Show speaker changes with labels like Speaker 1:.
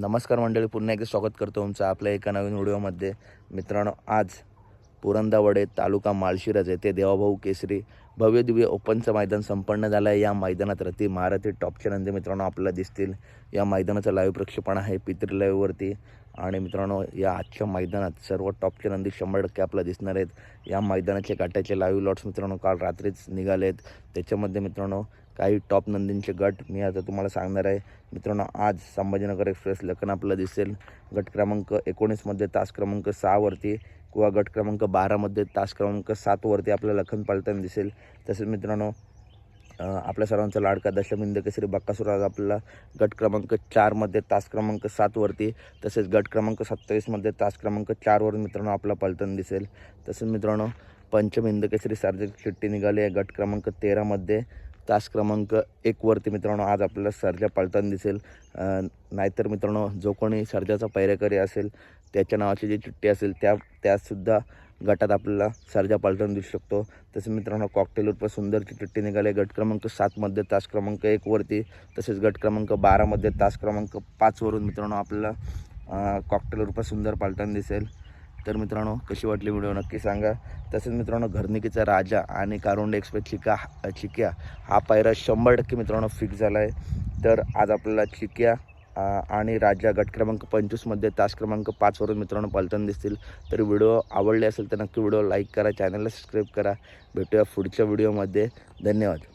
Speaker 1: नमस्कार मंडळी पुन्हा एकदा स्वागत करतो तुमचं आपल्या एका नवीन व्हिडिओमध्ये. मित्रांनो आज पुरंदावडे तालुका माळशिरज येथे देवाभाऊ केसरी भव्य दिव्य ओपनचं मैदान संपन्न झालं आहे या मैदानात रती महाराथी टॉपचे नंदी मित्रांनो आपल्याला दिसतील. या मैदानाचं लाईव्ह प्रक्षेपण आहे पितृ लाईव्हवरती आणि मित्रांनो या आजच्या मैदानात सर्व टॉपचे नंदी शंभर टक्के आपल्याला दिसणार आहेत. या मैदानाचे काट्याचे लाईव्ह लॉट्स मित्रांनो काल रात्रीच निघाले आहेत त्याच्यामध्ये मित्रांनो काही टॉप नंदींचे गट मी आता तुम्हाला सांगणार आहे. मित्रांनो आज संभाजीनगर एक्सप्रेस लखन आपल्याला दिसेल. गट क्रमांक एकोणीसमध्ये तास क्रमांक सहावरती किंवा गट क्रमांक बारामध्ये तास क्रमांक सातवरती आपलं लखन पालताना दिसेल. तसेच मित्रांनो आपल्या सर्वांचा लाडका दशमिंद केसरी बक्कासूर आज आपल्याला गट क्रमांक चारमध्ये तास क्रमांक सातवरती तसेच गट क्रमांक सत्तावीसमध्ये तास क्रमांक चारवर मित्रांनो आपला पलटण दिसेल. तसेच मित्रांनो पंचमिंद केसरी सार्वजनिक चिठ्ठी निघाली आहे. गट क्रमांक तेरामध्ये तास क्रमांक एकवरती मित्रांनो आज आपल्याला सर्जा पलटण दिसेल. नाहीतर मित्रांनो जो कोणी सर्जाचा पैरेकरी असेल त्याच्या नावाची जी चिठ्ठी असेल त्या त्यासुद्धा गटात आपल्याला सर्जा पालटून दिसू शकतो. तसेच मित्रांनो कॉकटेलवर उर्फ सुंदरची चिठ्ठी निघाली. गट क्रमांक सातमध्ये तास क्रमांक एकवरती तसेच गट क्रमांक बारामध्ये तास क्रमांक पाचवरून मित्रांनो आपल्याला कॉकटेलवर सुंदर पालटण दिसेल. तर मित्रांनो कशी वाटली व्हिडिओ नक्की सांगा. तसेच मित्रांनो घरनिकीचा राजा आणि कारोंडे एक्सप्रेस चिका चिक्या हा पायरा शंभर टक्के मित्रांनो फिक्स झाला आहे तर आज आपल्याला चिक्या आणि राजा गट क्रमांक पंचवीसमध्ये तास क्रमांक पाचवरून मित्रांनो पलटण दिसतील. तर व्हिडिओ आवडले असेल तर नक्की व्हिडिओ लाईक करा चॅनलला सबस्क्राईब करा. भेटूया पुढच्या व्हिडिओमध्ये. धन्यवाद.